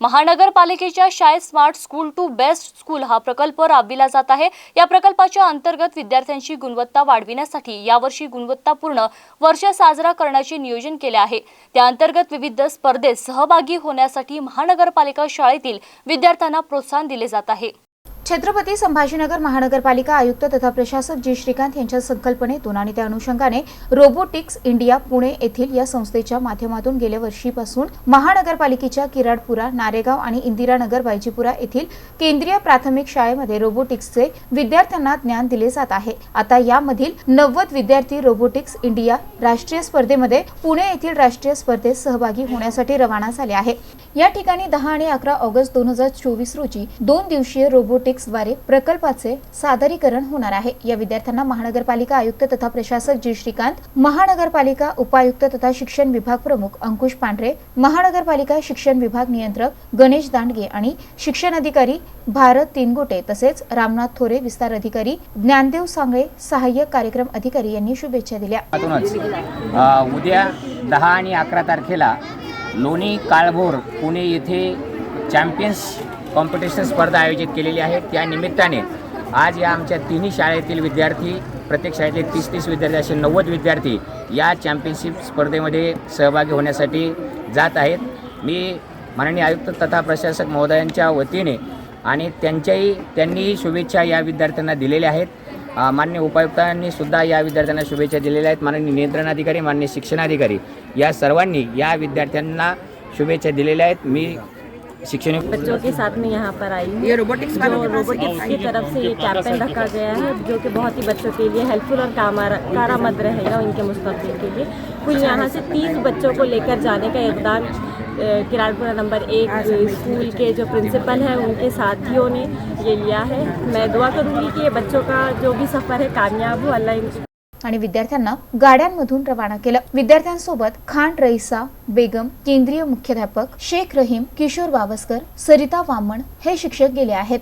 महानगरपालिकेच्या शाळेत smart school to best school हा प्रकल्प राबविला जात आहे. या प्रकल्पाच्या अंतर्गत विद्यार्थ्यांची गुणवत्ता वाढविण्यासाठी यावर्षी गुणवत्तापूर्ण वर्ष साजरा करण्याचे नियोजन केले आहे. त्या अंतर्गत विविध स्पर्धेत सहभागी होण्यासाठी महानगरपालिका शाळेतील विद्यार्थ्यांना प्रोत्साहन दिले जात आहे. छत्रपती संभाजीनगर महानगरपालिका आयुक्त तथा प्रशासक जी. श्रीकांत यांच्या संकल्पनेतून आणि त्या अनुषंगाने रोबोटिक्स इंडिया पुणे येथील या संस्थेच्या माध्यमातून गेल्या वर्षीपासून महानगरपालिकेच्या किराडपुरा नारेगाव आणि इंदिरानगर बायजीपुरा येथील केंद्रीय प्राथमिक शाळेमध्ये रोबोटिक्सचे विद्यार्थ्यांना ज्ञान दिले जात आहे. आता यामधील नव्वद विद्यार्थी रोबोटिक्स इंडिया राष्ट्रीय स्पर्धेमध्ये पुणे येथील राष्ट्रीय स्पर्धेत सहभागी होण्यासाठी रवाना झाले आहे. या ठिकाणी दहा आणि अकरा ऑगस्ट दोन हजार चोवीस रोजी दोन दिवसीय प्रोजेक्ट्सद्वारे प्रकल्पाचे सादरीकरण होणार आहे. या विद्यार्थ्यांना महानगरपालिका आयुक्त तथा प्रशासक जी. श्रीकांत महानगरपालिका उपायुक्त तथा शिक्षण विभाग प्रमुख अंकुश पांढरे महानगरपालिका शिक्षण विभाग नियंत्रक गणेश दांडगे आणि शिक्षण अधिकारी भारत तिनगोटे तसेच रामनाथ थोरे विस्तार अधिकारी ज्ञानदेव सांगळे सहाय्यक कार्यक्रम अधिकारी यांनी शुभेच्छा दिल्या. उद्या दहा आणि अकरा तारखेला लोणी काळभोर पुणे येथे चॅम्पियन्स कॉम्पिटिशन स्पर्धा आयोजित केलेली आहे. त्या निमित्ताने आज या आमच्या तिन्ही शाळेतील विद्यार्थी प्रत्येक शाळेतले तीस तीस विद्यार्थी असे नव्वद विद्यार्थी या चॅम्पियनशिप स्पर्धेमध्ये सहभागी होण्यासाठी जात आहेत. मी माननीय आयुक्त तथा प्रशासक महोदयांच्या वतीने आणि त्यांच्याही त्यांनीही शुभेच्छा या विद्यार्थ्यांना दिलेल्या आहेत. माननीय उपायुक्तांनी सुद्धा या विद्यार्थ्यांना शुभेच्छा दिलेल्या आहेत. माननीय नियंत्रणाधिकारी माननीय शिक्षणाधिकारी या सर्वांनी या विद्यार्थ्यांना शुभेच्छा दिलेल्या आहेत. मी शिक्षण बच्चों के साथ में यहाँ पर आई हूँ। ये रोबोटिक्स जो रोबोटिक्स की तरफ़ से ये कैंपेन रखा गया है जो कि बहुत ही बच्चों के लिए हेल्पफुल और कामार कारामद रहेगा उनके मुस्तकबिल के लिए। कुल यहाँ से तीस बच्चों को लेकर जाने का योगदान किराड़पुरा नंबर एक स्कूल के जो प्रिंसिपल हैं उनके साथियों ने ये लिया है। मैं दुआ करूँगी कि ये बच्चों का जो भी सफ़र है कामयाब हो। अल्लाह इन आणि विद्यार्थ्यांना गाड्यांमधून रवाना केलं. विद्यार्थ्यांसोबत खान रईसा बेगम केंद्रीय मुख्याध्यापक शेख रहीम किशोर बावस्कर सरिता वामण हे शिक्षक गेले आहेत.